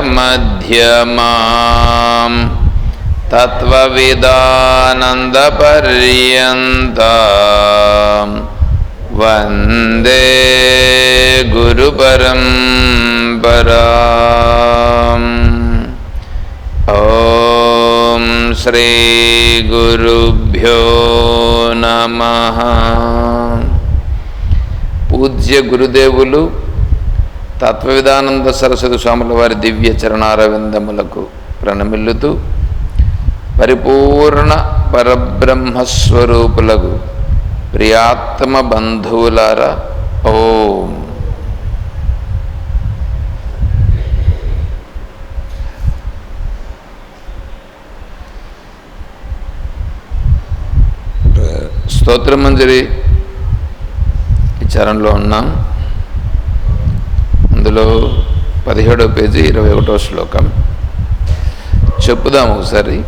शङ्कराचार्यमध्यमाम् तत्त्वविदानन्दपर्यन्ताम् वन्दे गुरुपरम्पराम् ॐ श्रीगुरुभ्यो नमः పూజ్య గురుదేవులు తత్వవిధానంద సరస్వతి స్వాముల వారి దివ్య చరణారవిందములకు ప్రణమిల్లుతూ పరిపూర్ణ పరబ్రహ్మస్వరూపులకు ప్రియాత్మ బంధువులారా ఓం. స్తోత్రమంజరి ఈ చరణంలో ఉన్నాం. అందులో పదిహేడో పేజీ ఇరవై ఒకటో శ్లోకం. చెప్పుదాం ఒకసారి.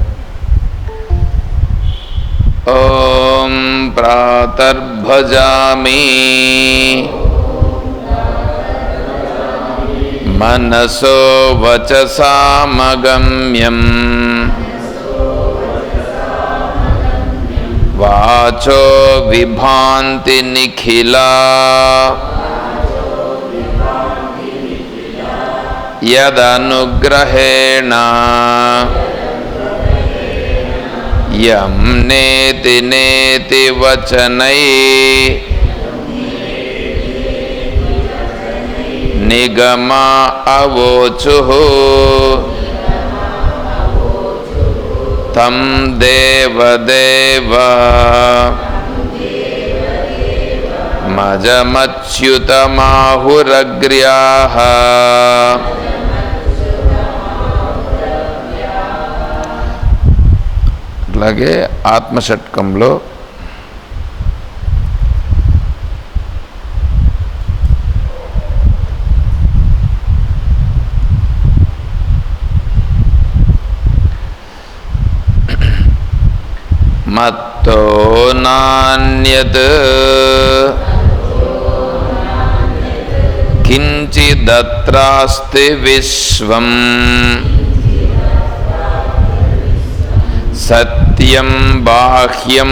ఓం ప్రాతర్భజామి మనసో వచసామగమ్యం వాచో విభాంతి నిఖిలా యదనుగ్రహేణ యం నేతి నేతి వచనై నిగమా అవోచు తం దేవదేవ మజమచ్యుతమాహురగ్ర్యాః అలాగే ఆత్మషట్కంలో మత్తో నాణ్యత్ కించిదత్రాస్తి విశ్వం సత్ సత్యం బాహ్యం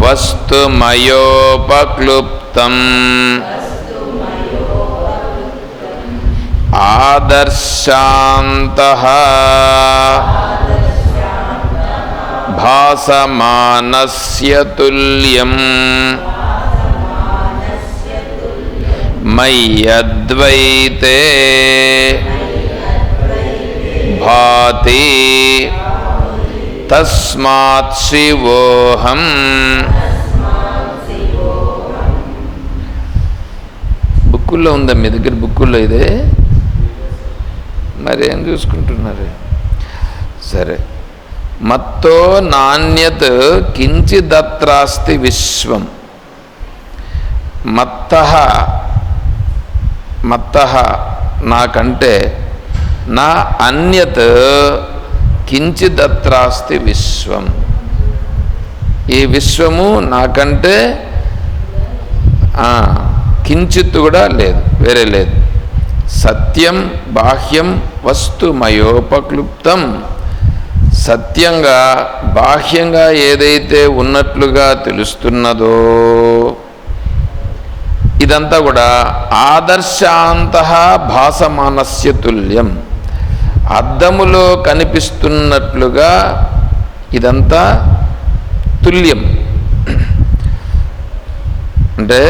వస్తుమయోపక్లుప్తం ఆదర్శాంత భాసమానస్య తుల్యం మయ్యద్వైతే భాతి తస్మాత్ శివోహం బుక్కుల్లో ఉందా? మీ దగ్గర బుక్కుల్లో ఇదే? మరి ఏం చూసుకుంటున్నారు? సరే. మత్తో నాణ్యత్ కించిదత్రాస్తి విశ్వం. మత్త మత్త నాకంటే నా అన్యత్ కించిదత్రాస్తి విశ్వం. ఈ విశ్వము నాకంటే కించిత్ కూడా లేదు వేరే లేదు. సత్యం బాహ్యం వస్తుమయోపక్లుప్తం సత్యంగా బాహ్యంగా ఏదైతే ఉన్నట్లుగా తెలుస్తున్నదో ఇదంతా కూడా ఆదర్శాంత భాసమానస్య తుల్యం. అద్దములో కనిపిస్తున్నట్లుగా ఇదంతా తుల్యం. అంటే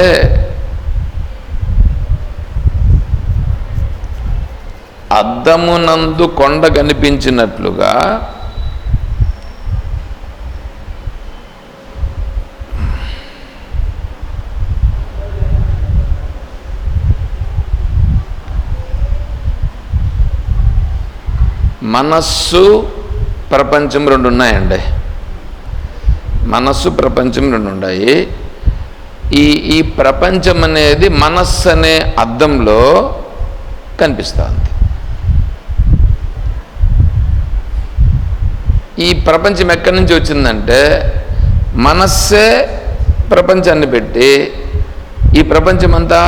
అద్దమునందు కొండ కనిపించినట్లుగా మనస్సు ప్రపంచం రెండు ఉన్నాయండి. మనస్సు ప్రపంచం రెండు ఉన్నాయి. ఈ ఈ ప్రపంచం అనేది మనస్సు అనే అద్దంలో కనిపిస్తుంది. ఈ ప్రపంచం ఎక్కడి నుంచి వచ్చిందంటే మనస్సే ప్రపంచాన్ని పెట్టి ఈ ప్రపంచం అంతా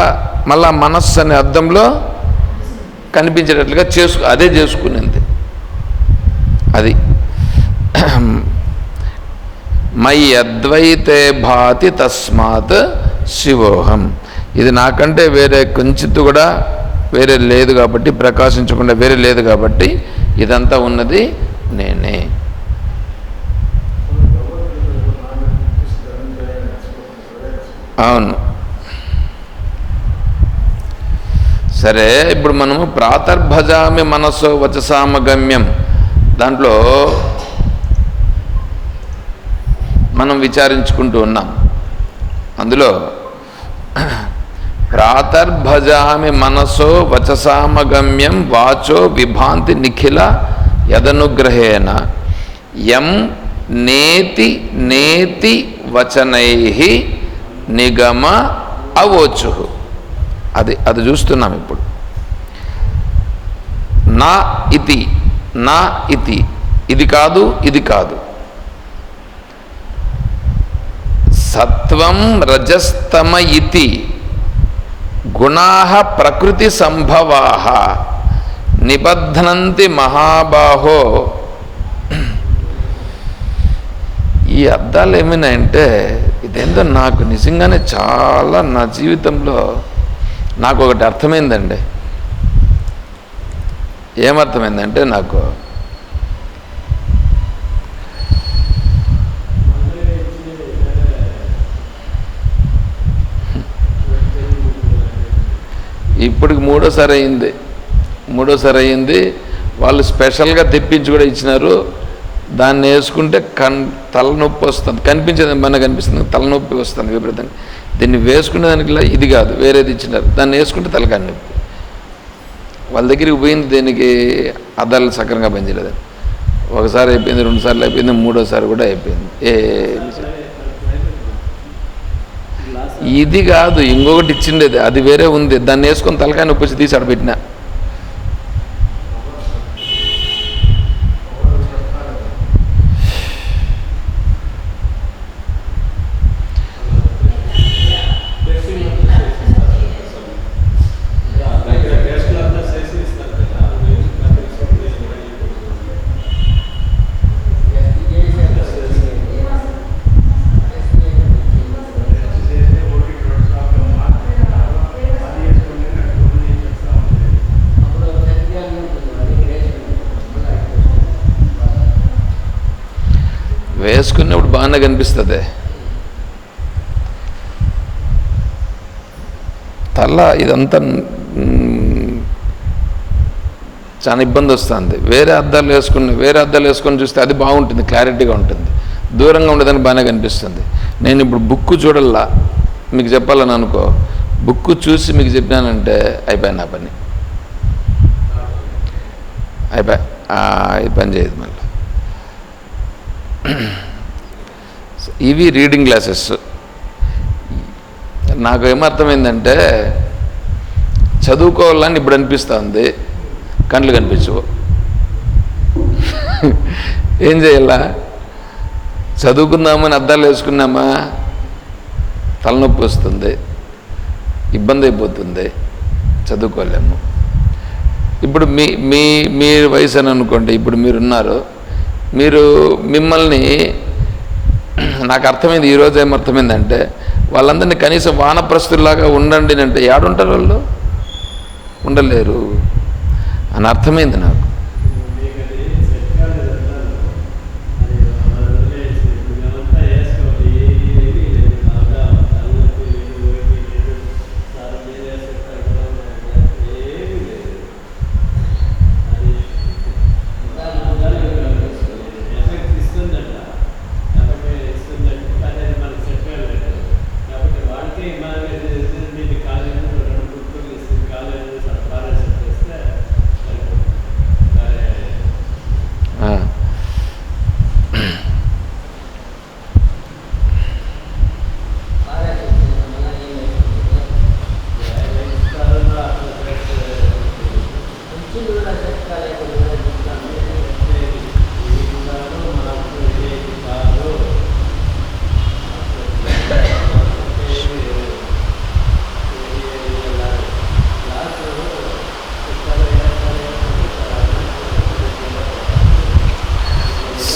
మళ్ళా మనస్సు అనే అర్థంలో కనిపించేటట్లుగా చేసు అదే చేసుకునేది. అది మై అద్వైతే భాతి తస్మాత్ శివోహం. ఇది నాకంటే వేరే కొంచెం కూడా వేరే లేదు కాబట్టి ప్రకాశించకుండా వేరే లేదు కాబట్టి ఇదంతా ఉన్నది నేనే. అవును. సరే ఇప్పుడు మనము ప్రాతర్భజామి మనస్సు వచసామగమ్యం. దాంట్లో మనం విచారించుకుంటూ ఉన్నాం. అందులో ప్రాతర్భజామి మనసో వచసామగమ్యం వాచో విభాంతి నిఖిల యదనుగ్రహేణ యం నేతి నేతి వచనై నిగమ అవోచు. అది అది చూస్తున్నాం ఇప్పుడు. నా ఇది నా ఇతి ఇది కాదు ఇది కాదు. సత్వం రజస్తమ ఇతి గుణా ప్రకృతి సంభవా. నిబధ్నంతి మహాబాహో. ఈ అర్థాలు ఏమైనాయంటే ఇదేందో నాకు నిజంగానే చాలా నా జీవితంలో నాకు ఒకటి అర్థమైందండి. ఏమర్థమైందంటే నాకు ఇప్పటికి మూడోసారి అయింది మూడోసారి అయింది వాళ్ళు స్పెషల్గా తెప్పించి కూడా ఇచ్చినారు. దాన్ని వేసుకుంటే కన్ తలనొప్పి వస్తుంది. కనిపించేది మన కనిపిస్తుంది. తలనొప్పి వస్తుంది విపరీతంగా. దీన్ని వేసుకునే దానికిలా ఇది కాదు. వేరేది ఇచ్చినారు. దాన్ని వేసుకుంటే తలకాయ నొప్పి. వాళ్ళ దగ్గరికి పోయింది దీనికి? అద్దాలు సక్రంగా పనిచేయలేదు ఒకసారి అయిపోయింది రెండుసార్లు అయిపోయింది మూడోసారి కూడా అయిపోయింది. ఏ ఇది కాదు ఇంకొకటి ఇచ్చిండేది అది వేరే ఉంది. దాన్ని వేసుకొని తలకాయ నొప్పి తీసి ఆడబెట్టినా. వేసుకున్నప్పుడు బాగానే కనిపిస్తుంది. తల ఇదంతా చాలా ఇబ్బంది వస్తుంది వేరే అద్దాలు వేసుకుని వేరే అద్దాలు వేసుకొని చూస్తే అది బాగుంటుంది క్లారిటీగా ఉంటుంది. దూరంగా ఉండేదానికి బాగానే కనిపిస్తుంది. నేను ఇప్పుడు బుక్ చూడల్లా మీకు చెప్పాలని అనుకో బుక్ చూసి మీకు చెప్పినానంటే అయిపోయాను నా పని. అయిపోయి ఆ, పని చేయదు మళ్ళీ. ఇవి రీడింగ్ క్లాసెస్ నాకు ఏమర్థమైందంటే చదువుకోవాలని ఇప్పుడు అనిపిస్తుంది. కళ్ళు కనిపించవు. ఏం చేయాలా? చదువుకుందామని అద్దాలు వేసుకున్నామా? తలనొప్పి వస్తుంది. ఇబ్బంది అయిపోతుంది. చదువుకోలేము. ఇప్పుడు మీ మీ మీ వయసు అని అనుకోండి ఇప్పుడు మీరున్నారు. మీరు మిమ్మల్ని నాకు అర్థమైంది ఈరోజు ఏమర్థమైందంటే వాళ్ళందరినీ కనీసం వానప్రస్తుల్లాగా ఉండండి అంటే ఏడుంటారు వాళ్ళు? ఉండలేరు. అని అర్థమైంది నాకు.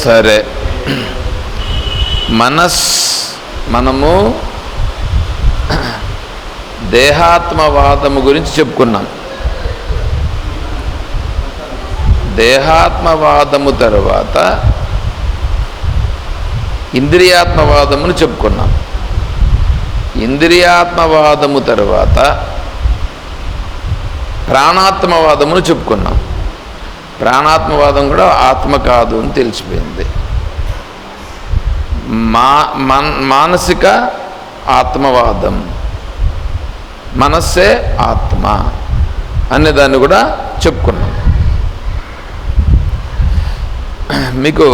సరే. మనస్ మనము దేహాత్మవాదము గురించి చెప్పుకున్నాం. దేహాత్మవాదము తర్వాత ఇంద్రియాత్మవాదమును చెప్పుకున్నాం. ఇంద్రియాత్మవాదము తర్వాత ప్రాణాత్మవాదమును చెప్పుకున్నాం. ప్రాణాత్మవాదం కూడా ఆత్మ కాదు అని తెలిసిపోయింది. మా మానసిక ఆత్మవాదం. మనస్సే ఆత్మ అనే దాన్ని కూడా చెప్పుకున్నాం. మీకు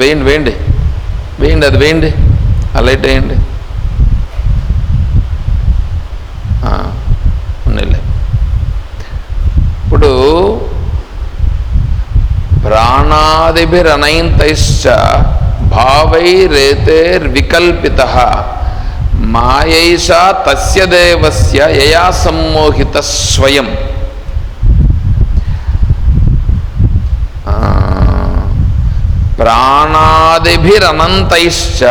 వేయండి వేయండి. వేయండి అది వేయండి. ఆ లైట్ వేయండి. ఆ, ఇప్పుడు ప్రాణాదిభిరనైంతైశ్చ భావైరేతేర్వికల్పిత మాయైషా తస్య దేవస్య యయా సమ్మోహిత స్వయం. ప్రాణాదిభిరనంతైశ్చ.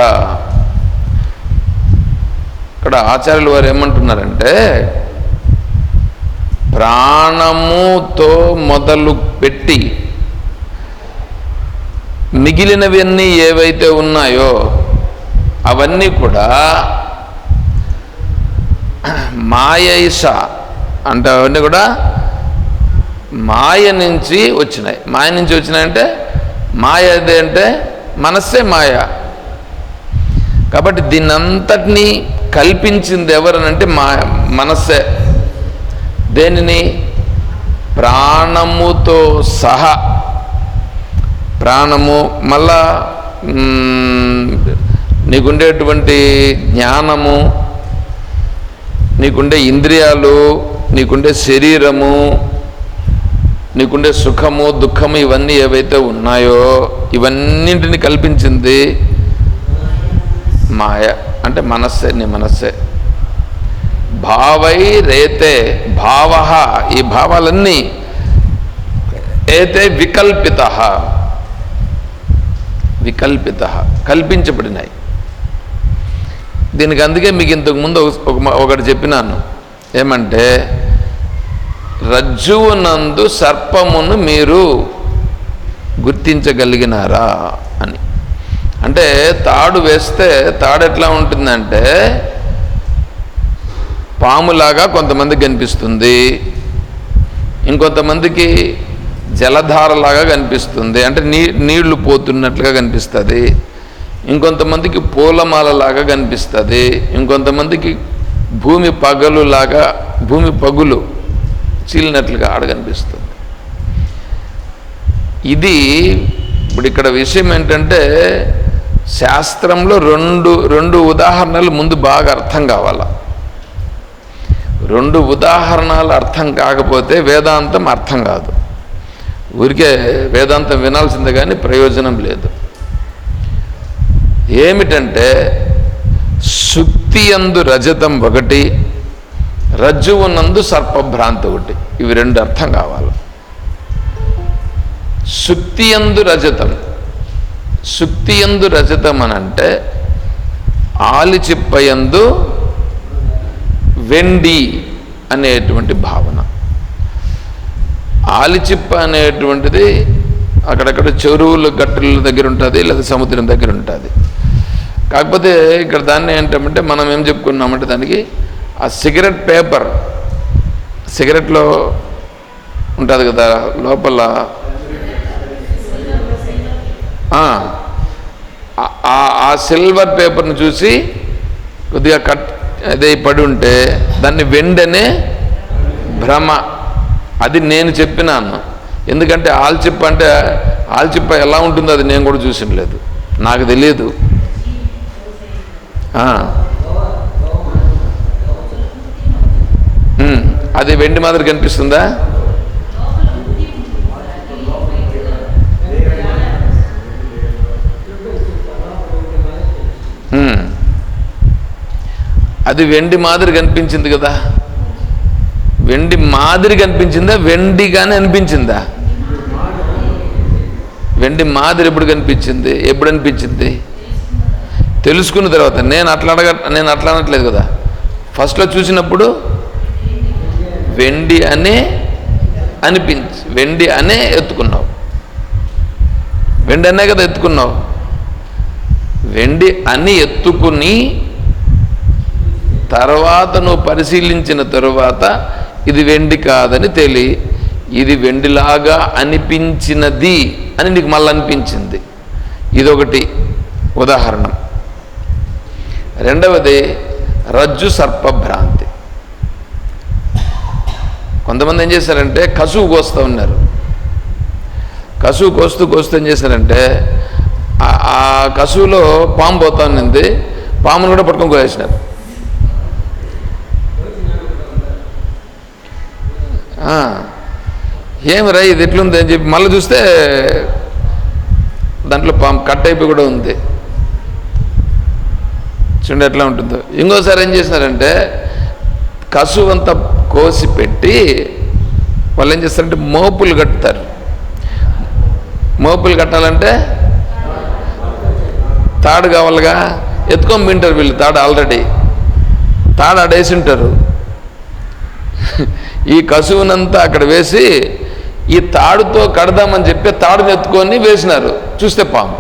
ఇక్కడ ఆచార్యులు వారు ఏమంటున్నారంటే ప్రాణముతో మొదలు పెట్టి మిగిలినవన్నీ ఏవైతే ఉన్నాయో అవన్నీ కూడా మాయైష అంటే అవన్నీ కూడా మాయ నుంచి వచ్చినాయి. మాయ నుంచి వచ్చినాయంటే మాయ ఏది అంటే మనస్సే మాయ. కాబట్టి దీన్ని అంతటినీ కల్పించింది ఎవరనంటే మా మనస్సే. దేనిని? ప్రాణముతో సహా. ప్రాణము మళ్ళా నీకుండేటువంటి జ్ఞానము నీకుండే ఇంద్రియాలు నీకుండే శరీరము నీకుండే సుఖము దుఃఖము ఇవన్నీ ఏవైతే ఉన్నాయో ఇవన్నింటిని కల్పించింది మాయ. అంటే మనస్సే నీ మనస్సే. భావై రేతే భావ. ఈ భావాలన్నీ ఏతే వికల్పిత. వికల్పిత. కల్పించబడినాయి. దీనికి అందుకే మీకు ఇంతకు ముందు ఒక- ఒకటి చెప్పినాను. ఏమంటే రజ్జువునందు సర్పమును మీరు గుర్తించగలిగినారా అని. అంటే తాడు వేస్తే తాడు ఎట్లా ఉంటుందంటే పాములాగా కొంతమందికి కనిపిస్తుంది ఇంకొంతమందికి జలధారలాగా కనిపిస్తుంది అంటే నీ నీళ్ళు పోతున్నట్లుగా కనిపిస్తుంది ఇంకొంతమందికి పూలమాలలాగా కనిపిస్తుంది ఇంకొంతమందికి భూమి పగలులాగా భూమి పగులు చీలినట్లుగా ఆడగనిపిస్తుంది. ఇది ఇప్పుడు ఇక్కడ విషయం ఏంటంటే శాస్త్రంలో రెండు రెండు ఉదాహరణలు ముందు బాగా అర్థం కావాల? రెండు ఉదాహరణలు అర్థం కాకపోతే వేదాంతం అర్థం కాదు. ఊరికే వేదాంతం వినాల్సిందే కానీ ప్రయోజనం లేదు. ఏమిటంటే శుక్తి అందు రజతం ఒకటి రజ్జువునందు సర్పభ్రాంతి ఒకటి. ఇవి రెండు అర్థం కావాలి. సుక్తి అందు రజతం. సుక్తి ఎందు రజతం అని అంటే ఆలిచిప్పయందు వెండి అనేటువంటి భావన. ఆలిచిప్ప అనేటువంటిది అక్కడక్కడ చెరువులు గట్టుల దగ్గర ఉంటుంది లేదా సముద్రం దగ్గర ఉంటుంది. కాకపోతే ఇక్కడ దాన్ని ఏంటంటే మనం ఏం చెప్పుకున్నామంటే దానికి ఆ సిగరెట్ పేపర్ సిగరెట్లో ఉంటుంది కదా లోపల. ఆ, సిల్వర్ పేపర్ని చూసి కొద్దిగా కట్ అదే పడి ఉంటే దాన్ని వెండనే భ్రమ. అది నేను చెప్పినాను. ఎందుకంటే ఆల్చిప్ప అంటే ఆల్చిప్ప ఎలా ఉంటుందో అది నేను కూడా చూసిన లేదు నాకు తెలియదు ఆ. ఉమ్, అది వెండి మాదిరి కనిపిస్తుందా? అది వెండి మాదిరి కనిపించింది కదా. వెండి మాదిరి కనిపించిందా? వెండిగానే అనిపించిందా? వెండి మాదిరి ఎప్పుడు కనిపించింది? ఎప్పుడు అనిపించింది? తెలుసుకున్న తర్వాత. నేను అట్లా అడగ నేను అట్లా అనట్లేదు కదా. ఫస్ట్లో చూసినప్పుడు వెండి అనే అనిపించి వెండి అనే ఎత్తుకున్నావు. వెండి అనే కదా ఎత్తుకున్నావు. వెండి అని ఎత్తుకుని తర్వాత నువ్వు పరిశీలించిన తరువాత ఇది వెండి కాదని తేలి ఇది వెండిలాగా అనిపించినది అని నీకు మళ్ళీ అనిపించింది. ఇదొకటి ఉదాహరణ. రెండవది రజ్జు సర్పభ్రాంతి. కొంతమంది ఏం చేశారంటే కసువు కోస్తూ ఉన్నారు. కసువు కోస్తూ కోస్తూ ఏం చేశారంటే ఆ- కసువులో పాము పోతా ఉంది పామును కూడా పట్టుకొని కోసేసినారు ఆ, ఏమిరా ఇది ఎట్లుంది అని చెప్పి మళ్ళీ చూస్తే దాంట్లో పాము కట్ అయిపోయి కూడా ఉంది. చూడండి ఎట్లా ఉంటుందో. ఇంకోసారి ఏం చేసినారంటే కసువు అంతా కోసి పెట్టి వాళ్ళు ఏం చేస్తారంటే మోపులు కట్టుతారు. మోపులు కట్టాలంటే తాడు కావాలిగా. ఎత్తుకొని వింటారు వీళ్ళు తాడు ఆల్రెడీ. తాడు ఆడేసి ఉంటారు. ఈ కసువునంతా అక్కడ వేసి ఈ తాడుతో కడదామని చెప్పి తాడుని ఎత్తుకొని వేసినారు. చూస్తే పాము.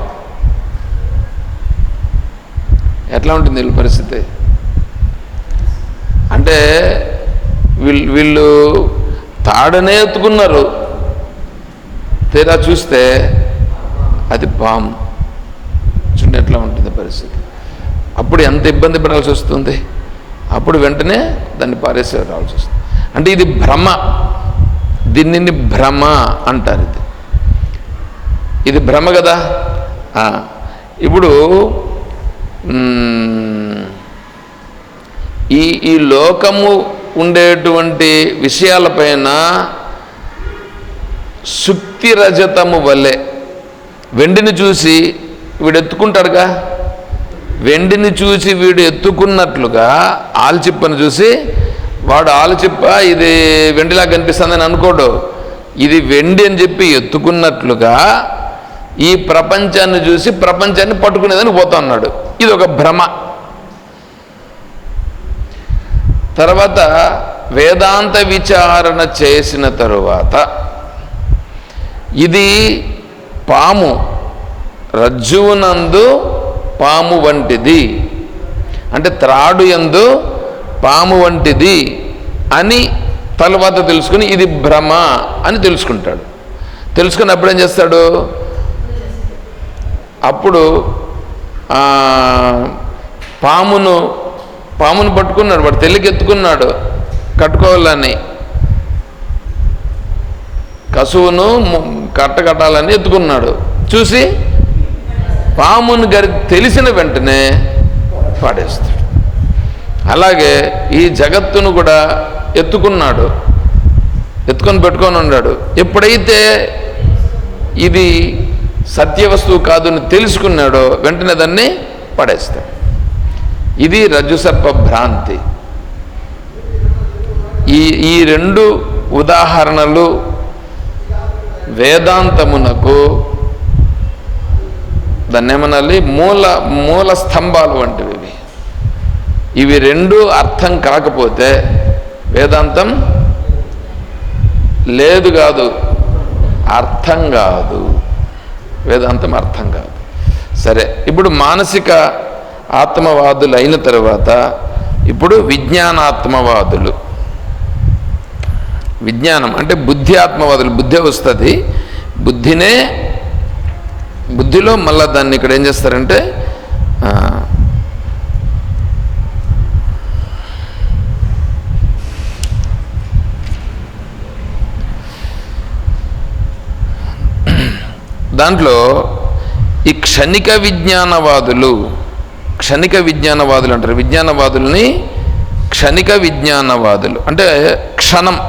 ఎట్లా ఉంటుంది వీళ్ళ పరిస్థితి? అంటే వీళ్ళు వీళ్ళు తాడనే ఎత్తుకున్నారు. తీరా చూస్తే అది పాము. చూడండి ఎట్లా ఉంటుంది పరిస్థితి. అప్పుడు ఎంత ఇబ్బంది పడాల్సి వస్తుంది? అప్పుడు వెంటనే దాన్ని పారేసే రావాల్సి వస్తుంది. అంటే ఇది భ్రమ. దీనిని భ్రమ అంటారు ఇది. ఇది భ్రమ కదా? ఇప్పుడు ఈ ఈ లోకము ఉండేటువంటి విషయాలపైన సుక్తి రజతము వలె వెండిని చూసి వీడు ఎత్తుకుంటాడుగా వెండిని చూసి వీడు ఎత్తుకున్నట్లుగా ఆల్చిప్పను చూసి వాడు ఆలుచిప్ప ఇది వెండిలా కనిపిస్తుందని అనుకోడు. ఇది వెండి అని చెప్పి ఎత్తుకున్నట్లుగా ఈ ప్రపంచాన్ని చూసి ప్రపంచాన్ని పట్టుకునేదని పోతా ఉన్నాడు. ఇది ఒక భ్రమ. తర్వాత వేదాంత విచారణ చేసిన తరువాత ఇది పాము రజ్జువునందు పాము వంటిది. అంటే త్రాడు ఎందు పాము వంటిది అని తరువాత తెలుసుకుని ఇది భ్రమ అని తెలుసుకుంటాడు. తెలుసుకుని అప్పుడు ఏం చేస్తాడు? అప్పుడు పామును పామును పట్టుకున్నాడు వాడు తెలికెత్తుకున్నాడు కట్టుకోవాలని. కసువును కట్టగట్టాలని కట్ట కట్టాలని ఎత్తుకున్నాడు. చూసి పామును గరి తెలిసిన వెంటనే పాడేస్తాడు. అలాగే ఈ జగత్తును కూడా ఎత్తుకున్నాడు. ఎత్తుకొని పెట్టుకొని ఉన్నాడు. ఎప్పుడైతే ఇది సత్య వస్తువు కాదు అని తెలుసుకున్నాడో వెంటనే దాన్ని పడేస్తాడు. ఇది రజ్జుసర్ప భ్రాంతి. ఈ ఈ రెండు ఉదాహరణలు వేదాంతమునకు దాన్నిమనలి? మూల మూల స్తంభాలు వంటివి ఇవి. ఇవి రెండు అర్థం కాకపోతే వేదాంతం లేదు కాదు అర్థం కాదు. వేదాంతం అర్థం కాదు. సరే ఇప్పుడు మానసిక ఆత్మవాదులు అయిన తర్వాత ఇప్పుడు విజ్ఞానాత్మవాదులు. విజ్ఞానం అంటే బుద్ధి ఆత్మవాదులు బుద్ధి వస్తుంది. బుద్ధినే బుద్ధిలో మళ్ళీ దాన్ని ఇక్కడ ఏం చేస్తారంటే దాంట్లో ఈ క్షణిక విజ్ఞానవాదులు క్షణిక విజ్ఞానవాదులు అంటారు. విజ్ఞానవాదుల్ని క్షణిక విజ్ఞానవాదులు. అంటే క్షణం.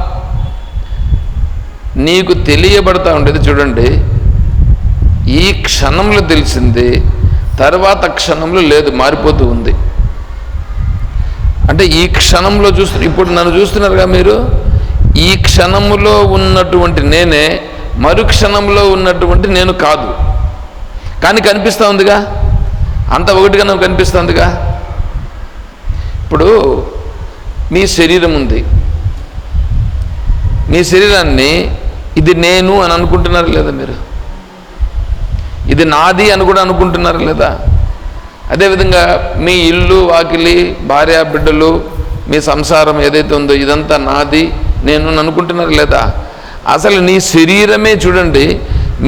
నీకు తెలియబడతా ఉండేది చూడండి. ఈ క్షణంలో తెలిసింది తర్వాత క్షణంలో లేదు మారిపోతూ ఉంది. అంటే ఈ క్షణంలో చూస్తు ఇప్పుడు నన్ను చూస్తున్నారుగా మీరు? ఈ క్షణంలో ఉన్నటువంటి నేనే మరు క్షణంలో ఉన్నటువంటి నేను కాదు. కానీ కనిపిస్తూ ఉందిగా? అంత ఒకటిగా నాకు కనిపిస్తుందిగా ఇప్పుడు మీ శరీరం ఉంది. మీ శరీరాన్ని ఇది నేను అని అనుకుంటున్నారు లేదా మీరు? ఇది నాది అని కూడా అనుకుంటున్నారు లేదా? అదేవిధంగా మీ ఇల్లు వాకిలి భార్య బిడ్డలు మీ సంసారం ఏదైతే ఉందో ఇదంతా నాది నేను అనుకుంటున్నారు లేదా? అసలు నీ శరీరమే చూడండి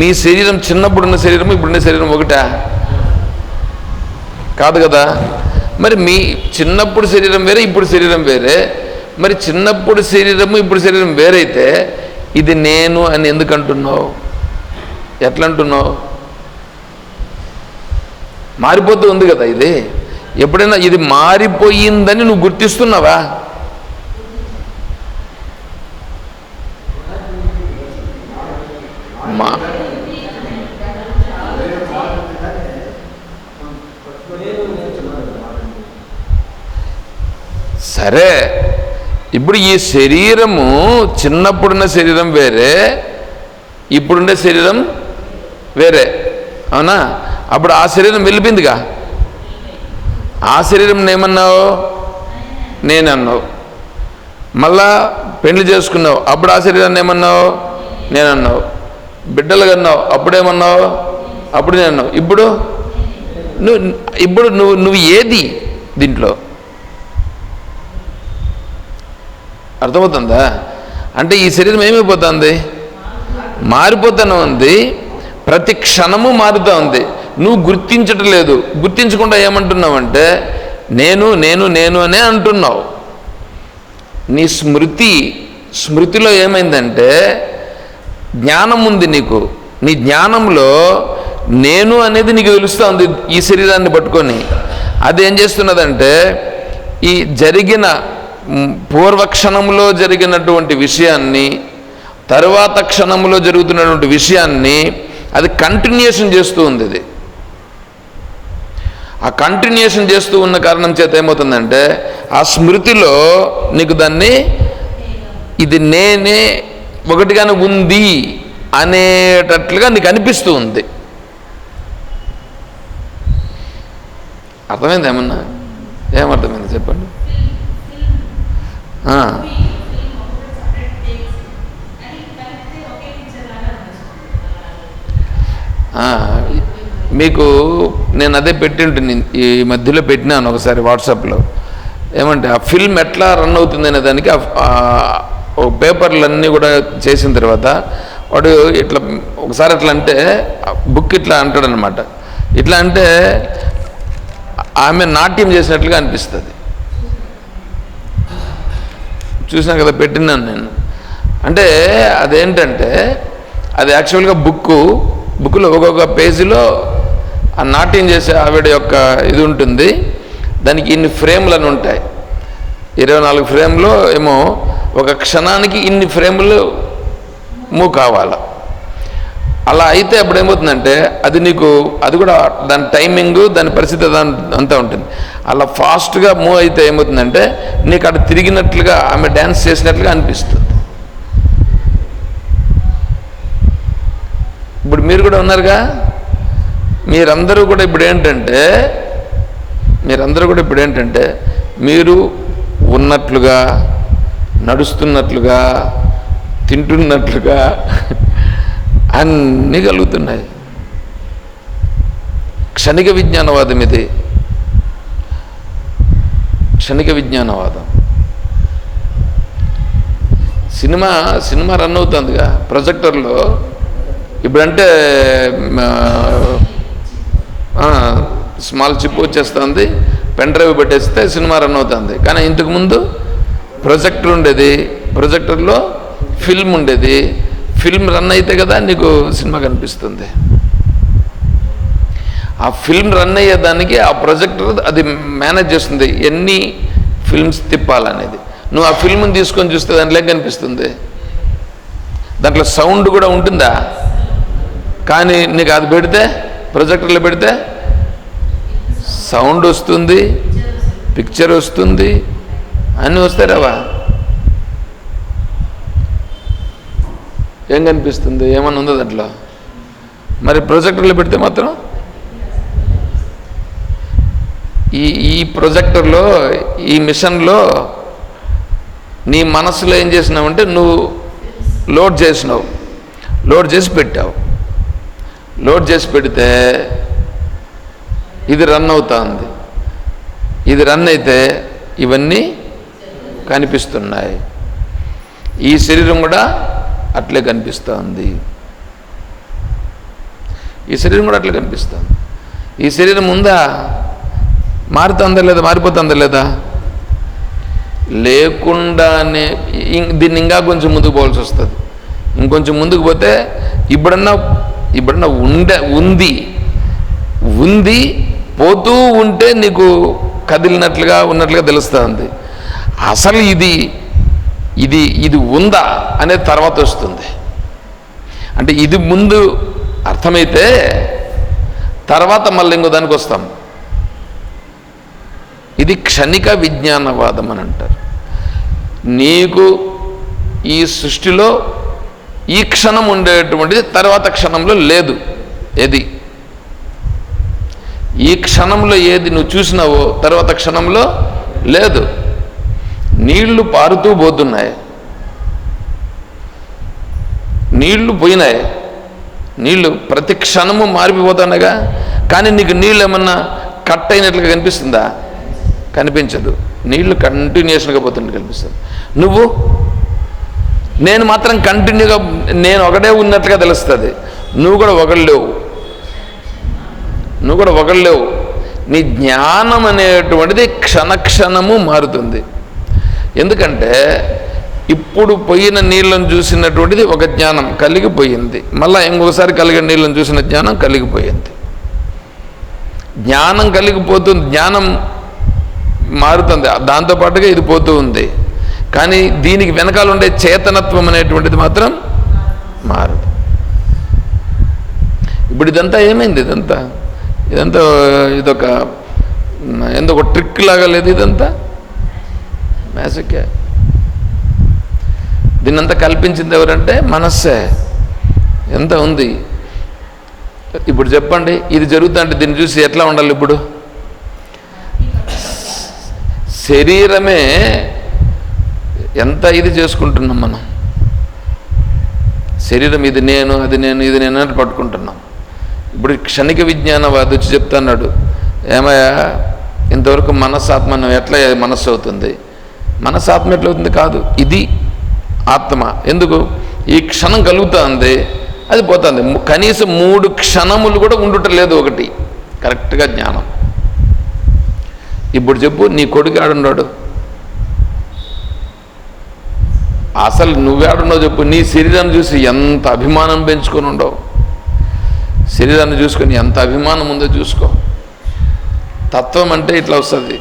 మీ శరీరం చిన్నప్పుడున్న శరీరం ఇప్పుడున్న శరీరం ఒకటా. కాదు కదా? మరి మీ చిన్నప్పుడు శరీరం వేరే ఇప్పుడు శరీరం వేరే. మరి చిన్నప్పుడు శరీరము ఇప్పుడు శరీరం వేరైతే ఇది నేను అని ఎందుకు అంటున్నావు ఎట్లా అంటున్నావు మారిపోతూ ఉంది కదా ఇది. ఎప్పుడైనా ఇది మారిపోయిందని నువ్వు గుర్తిస్తున్నావా? మా సరే. ఇప్పుడు ఈ శరీరము చిన్నప్పుడున్న శరీరం వేరే ఇప్పుడుండే శరీరం వేరే. అవునా? అప్పుడు ఆ శరీరం వెళ్ళిపోయిందిగా. ఆ శరీరం ఏమన్నావు నేనన్నావు. మళ్ళా పెళ్ళి చేసుకున్నావు. అప్పుడు ఆ శరీరాన్ని ఏమన్నావు? నేనన్నావు. బిడ్డలు కన్నావు అప్పుడేమన్నావు అప్పుడు నేను అన్నావు ఇప్పుడు? నువ్వు ఇప్పుడు నువ్వు నువ్వు ఏది దీంట్లో? అర్థమవుతుందా? అంటే ఈ శరీరం ఏమైపోతుంది? మారిపోతూనే ఉంది. ప్రతి క్షణము మారుతూ ఉంది. నువ్వు గుర్తించటం లేదు గుర్తించకుండా ఏమంటున్నావంటే నేను నేను నేను అనే అంటున్నావు. నీ స్మృతి స్మృతిలో ఏమైందంటే జ్ఞానం ఉంది నీకు. నీ జ్ఞానంలో నేను అనేది నీకు తెలుస్తూ ఉంది ఈ శరీరాన్ని పట్టుకొని. అది ఏం చేస్తున్నదంటే ఈ జరిగిన పూర్వక్షణంలో జరిగినటువంటి విషయాన్ని తరువాత క్షణంలో జరుగుతున్నటువంటి విషయాన్ని అది కంటిన్యూషన్ చేస్తూ ఉంది ఇది. ఆ కంటిన్యూషన్ చేస్తూ ఉన్న కారణం చేత ఏమవుతుందంటే ఆ స్మృతిలో నీకు దాన్ని ఇది నేనే ఒకటిగానే ఉంది అనేటట్లుగా నీకు అనిపిస్తూ ఉంది. అర్థమైంది ఏమన్నా? ఏమర్థమైంది చెప్పండి? మీకు నేను అదే పెట్టింటుంది ఈ మధ్యలో పెట్టినాను ఒకసారి వాట్సాప్లో. ఏమంటే ఆ ఫిల్మ్ ఎట్లా రన్ అవుతుంది అనే దానికి ఆ- పేపర్లన్నీ కూడా చేసిన తర్వాత వాడు ఇట్లా ఒకసారి ఎట్లా అంటే బుక్ ఇట్లా అంటాడనమాట ఇట్లా అంటే ఆమె నాట్యం చేసినట్లుగా అనిపిస్తుంది. చూసినా కదా పెట్టినాను నేను. అంటే అదేంటంటే అది యాక్చువల్గా బుక్ బుక్లో ఒక్కొక్క పేజీలో ఆ నాట్యం చేసే ఆవిడ యొక్క ఇది ఉంటుంది. దానికి ఇన్ని ఫ్రేమ్లు అని ఉంటాయి. ఇరవై నాలుగు ఫ్రేమ్లో ఏమో ఒక క్షణానికి ఇన్ని ఫ్రేములు మూవ్ కావాలి. అలా అయితే అప్పుడు ఏమవుతుందంటే అది నీకు అది కూడా దాని టైమింగ్ దాని పరిస్థితి దాని అంతా ఉంటుంది. అలా ఫాస్ట్గా మూవ్ అయితే ఏమవుతుందంటే నీకు అక్కడ తిరిగినట్లుగా ఆమె డ్యాన్స్ చేసినట్లుగా అనిపిస్తుంది. ఇప్పుడు మీరు కూడా ఉన్నారుగా? మీరందరూ కూడా ఇప్పుడు ఏంటంటే మీరందరూ కూడా ఇప్పుడు ఏంటంటే మీరు ఉన్నట్లుగా నడుస్తున్నట్లుగా తింటున్నట్లుగా అన్నీ కలుగుతున్నాయి. క్షణిక విజ్ఞానవాదం ఇది. క్షణిక విజ్ఞానవాదం. సినిమా సినిమా రన్ అవుతుందిగా. ప్రొజెక్టర్లో ఇప్పుడంటే స్మాల్ చిప్ వచ్చేస్తుంది పెన్ డ్రైవ్ పెట్టేస్తే సినిమా రన్ అవుతుంది. కానీ ఇంతకుముందు ప్రొజెక్టర్ ఉండేది. ప్రొజెక్టర్లో ఫిల్మ్ ఉండేది. ఫిల్మ్ రన్ అయితే కదా నీకు సినిమా కనిపిస్తుంది. ఆ ఫిల్మ్ రన్ అయ్యేదానికి ఆ ప్రొజెక్టర్ అది మేనేజ్ చేస్తుంది. ఎన్ని ఫిల్మ్స్ తిప్పాలనేది. నువ్వు ఆ ఫిల్మ్ని తీసుకొని చూస్తే దాంట్లో ఏం కనిపిస్తుంది దాంట్లో సౌండ్ కూడా ఉంటుందా? కానీ నీకు అది పెడితే ప్రొజెక్టర్లో పెడితే సౌండ్ వస్తుంది పిక్చర్ వస్తుంది అన్నీ వస్తాయి రావా? ఏం కనిపిస్తుంది? ఏమన్నా ఉందో దాంట్లో? మరి ప్రొజెక్టర్లో పెడితే మాత్రం ఈ ఈ ప్రొజెక్టర్లో ఈ మిషన్లో నీ మనసులో ఏం చేసినావంటే నువ్వు లోడ్ చేసినావు. లోడ్ చేసి పెట్టావు. లోడ్ చేసి పెడితే ఇది రన్ అవుతుంది. ఇది రన్ అయితే ఇవన్నీ కనిపిస్తున్నాయి. ఈ శరీరం కూడా అట్లే కనిపిస్తుంది. ఈ శరీరం కూడా అట్లే కనిపిస్తుంది. ఈ శరీరం ఉందా? మారుతుందా లేదా? మారిపోతుందా లేదా? లేకుండానే ఇం- దీన్ని ఇంకా కొంచెం ముందుకు పోవాల్సి వస్తుంది. ఇంకొంచెం ముందుకు పోతే ఇప్పుడన్నా ఇప్పుడన్నా ఉండే ఉంది. ఉంది పోతూ ఉంటే నీకు కదిలినట్లుగా ఉన్నట్లుగా తెలుస్తుంది. అసలు ఇది ఇది ఇది ఉందా అనేది తర్వాత వస్తుంది. అంటే ఇది ముందు అర్థమైతే తర్వాత మళ్ళీ ఇంకో దానికి వస్తాం. ఇది క్షణిక విజ్ఞానవాదం అని అంటారు. నీకు ఈ సృష్టిలో ఈ క్షణం ఉండేటువంటిది తర్వాత క్షణంలో లేదు. ఏది? ఈ క్షణంలో ఏది నువ్వు చూసినావో తర్వాత క్షణంలో లేదు. నీళ్ళు పారుతూ పోతున్నాయి. నీళ్ళు పోయినాయి. నీళ్ళు ప్రతి క్షణము మారిపోతున్నాయిగా కానీ నీకు నీళ్ళు ఏమన్నా కట్ అయినట్లుగా కనిపిస్తుందా? కనిపించదు. నీళ్ళు కంటిన్యూషన్గా పోతుంటే కనిపిస్తుంది. నువ్వు? నేను మాత్రం కంటిన్యూగా నేను ఒకడే ఉన్నట్లుగా తెలుస్తుంది. నువ్వు కూడా ఒకళ్ళేవు నువ్వు కూడా ఒకళ్ళేవు నీ జ్ఞానం అనేటువంటిది క్షణక్షణము మారుతుంది. ఎందుకంటే ఇప్పుడు పోయిన నీళ్ళను చూసినటువంటిది ఒక జ్ఞానం కలిగిపోయింది. మళ్ళీ ఇంకొకసారి కలిగిన నీళ్ళను చూసిన జ్ఞానం కలిగిపోయింది. జ్ఞానం కలిగిపోతుంది. జ్ఞానం మారుతుంది. దాంతోపాటుగా ఇది పోతూ ఉంది. కానీ దీనికి వెనకాల ఉండే చేతనత్వం అనేటువంటిది మాత్రం మారదు. ఇప్పుడు ఇదంతా ఏమైంది? ఇదంతా ఇదంతా ఇదొక ఎందుకు ట్రిక్ లాగా లేదు ఇదంతా? మ్యాజికే దీన్నంతా కల్పించింది ఎవరంటే మనస్సే. ఎంత ఉంది? ఇప్పుడు చెప్పండి ఇది జరుగుతుంటే దీన్ని చూసి ఎట్లా ఉండాలి ఇప్పుడు? శరీరమే ఎంత ఇది చేసుకుంటున్నాం మనం? శరీరం ఇది నేను అది నేను ఇది నేను అని పట్టుకుంటున్నాం. ఇప్పుడు క్షణిక విజ్ఞానవాది వచ్చి చెప్తున్నాడు ఏమయ్యా ఇంతవరకు మనస్సాత్మ ఎట్లా మనస్సు అవుతుంది? మనస్సాత్మ ఎట్లవుతుంది కాదు ఇది ఆత్మ. ఎందుకు? ఈ క్షణం కలుగుతుంది అది పోతుంది. కనీసం మూడు క్షణములు కూడా ఉండుట లేదు ఒకటి. కరెక్ట్గా జ్ఞానం. ఇప్పుడు చెప్పు నీ కొడుకు ఆడున్నాడు అసలు నువ్వేడున్నావు చెప్పు నీ శరీరాన్ని చూసి ఎంత అభిమానం పెంచుకొని ఉండవు. శరీరాన్ని చూసుకొని ఎంత అభిమానం ఉందో చూసుకో. తత్వం అంటే ఇట్లా వస్తుంది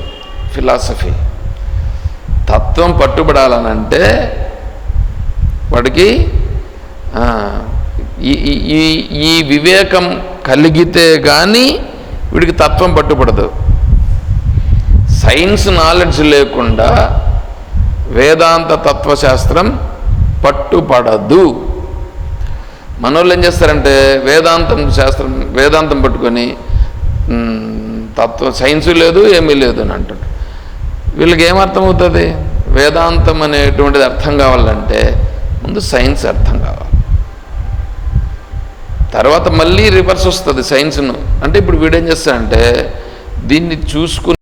ఫిలాసఫీ తత్వం పట్టుబడాలనంటే వాడికి ఈ ఈ వివేకం కలిగితే కానీ వీడికి తత్వం పట్టుబడదు. సైన్స్ నాలెడ్జ్ లేకుండా వేదాంత తత్వశాస్త్రం పట్టుపడదు. మనోళ్ళు ఏం చేస్తారంటే వేదాంతం శాస్త్రం వేదాంతం పట్టుకొని తత్వ సైన్స్ లేదు ఏమీ లేదు అని అంటాడు వీళ్ళకి ఏమర్థమవుతుంది వేదాంతం అనేటువంటిది అర్థం కావాలంటే ముందు సైన్స్ అర్థం కావాలి. తర్వాత మళ్ళీ రివర్స్ వస్తుంది సైన్స్ను. అంటే ఇప్పుడు వీడేం చేస్తాడంటే దీన్ని చూసుకుని